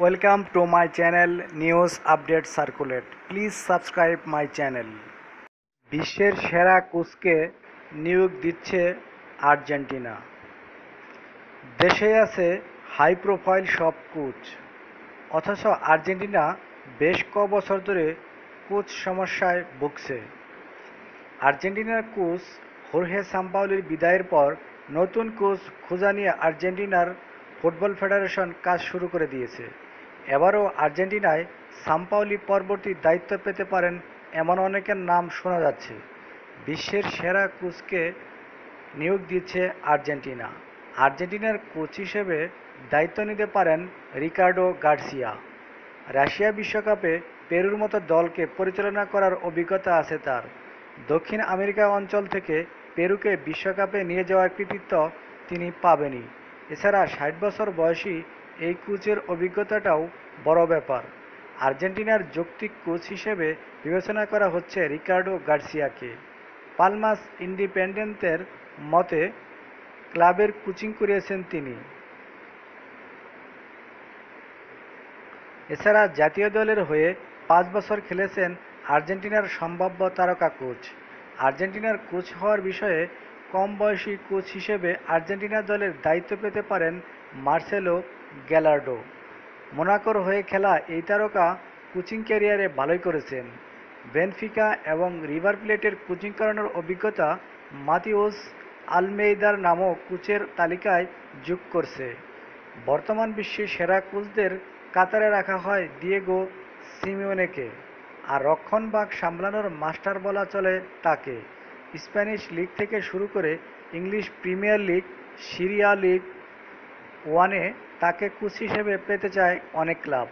Welcome to my channel, News Update Circulate. Please subscribe my channel. বিশ্বের সেরা কোচকে নিয়োগ দিচ্ছে আর্জেন্টিনা দেশে আছে হাই প্রোফাইল সব কোচ অথচ আর্জেন্টিনা বেশ ক বছর ধরে কোচ সমস্যায় ভুগছে আর্জেন্টিনার কোচ হোর্হে সাম্পাওলির বিদায়ের পর নতুন কোচ খোঁজা নিয়ে আর্জেন্টিনার ফুটবল ফেডারেশন কাজ শুরু করে দিয়েছে এবারও আর্জেন্টিনায় সাম্পাওলি পরবর্তী দায়িত্ব পেতে পারেন এমন অনেকের নাম শোনা যাচ্ছে। বিশ্বের সেরা কোচকে নিয়োগ দিচ্ছে আর্জেন্টিনা। আর্জেন্টিনার কোচ হিসেবে দায়িত্ব নিতে পারেন রিকার্ডো গার্সিয়া। রাশিয়া বিশ্বকাপে পেরুর মতো দলকে পরিচালনা করার অভিজ্ঞতা আছে তার। দক্ষিণ আমেরিকা অঞ্চল থেকে পেরুকে বিশ্বকাপে নিয়ে যাওয়ার কৃতিত্ব তিনি পাবেনই। এছাড়া ষাট বছর বয়সী এই কোচের অভিজ্ঞতাটাও বড় ব্যাপার। আর্জেন্টিনার যৌক্তিক কোচ হিসেবে বিবেচনা করা হচ্ছে রিকার্ডো গার্সিয়াকে। পালমাস ইন্ডিপেন্ডেন্টের মতে, ক্লাবের কোচিং করিয়েছেন তিনি। এছাড়া জাতীয় দলের হয়ে পাঁচ বছর খেলেছেন আর্জেন্টিনার সম্ভাব্য তারকা কোচ। আর্জেন্টিনার কোচ হওয়ার বিষয়ে কম বয়সী কোচ হিসেবে আর্জেন্টিনা দলের দায়িত্ব পেতে পারেন মার্সেলো গ্যালার্ডো। মোনাকোর হয়ে খেলা এই তারকা কোচিং ক্যারিয়ারে ভালোই করেছেন। বেনফিকা এবং রিভার প্লেটের কোচিং করানোর অভিজ্ঞতা মাতিওস আলমেইদার নামও কোচের তালিকায় যোগ করছে। বর্তমান বিশ্বের সেরা কোচদের কাতারে রাখা হয় দিয়েগো সিমিওনেকে। আর রক্ষণভাগ সামলানোর মাস্টার বলা চলে তাকে। স্প্যানিশ লিগ থেকে শুরু করে English premier league, Serie A league ওয়ানে তাকে কোচ হিসেবে পেতে চায় অনেক ক্লাব।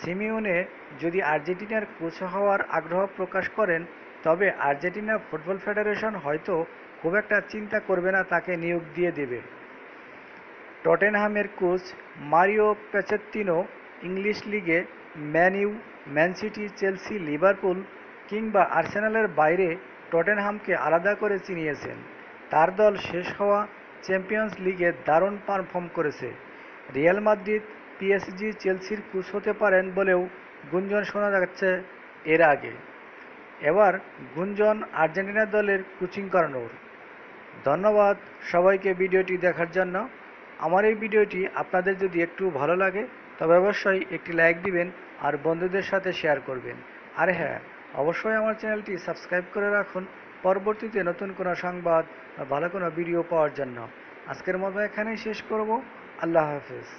সিমিওনে যদি আর্জেন্টিনার কোচ হওয়ার আগ্রহ প্রকাশ করেন, তবে আর্জেন্টিনা ফুটবল ফেডারেশন হয়তো খুব একটা চিন্তা করবে না তাকে নিয়োগ দিয়ে দেবে। টটেনহামের কোচ মারিও পেচেত্তিনো ইংলিশ লিগে Man U, Man City, Chelsea, Liverpool কিংবা আর্সেনালের বাইরে টটেনহামকে আলাদা করে চিনিয়েছেন। তার দল শেষ হওয়া চ্যাম্পিয়ন্স লিগে দারুণ পারফর্ম করেছে। রিয়াল মাদ্রিদ পিএসজি চেলসির কোচ হতে পারেন বলেও গুঞ্জন শোনা যাচ্ছে এর আগে। এবার গুঞ্জন আর্জেন্টিনা দলের কোচিং করানোর। ধন্যবাদ সবাইকে ভিডিওটি দেখার জন্য। আমার এই ভিডিওটি আপনাদের যদি একটু ভালো লাগে, তবে অবশ্যই একটি লাইক দিবেন আর বন্ধুদের সাথে শেয়ার করবেন। আর হ্যাঁ অবশ্যই আমার চ্যানেলটি সাবস্ক্রাইব করে রাখুন পরবর্তীতে নতুন কোনো সংবাদ বা ভালো কোনো ভিডিও পাওয়ার জন্য। আজকের মতো এখানেই শেষ করব। আল্লাহ হাফেজ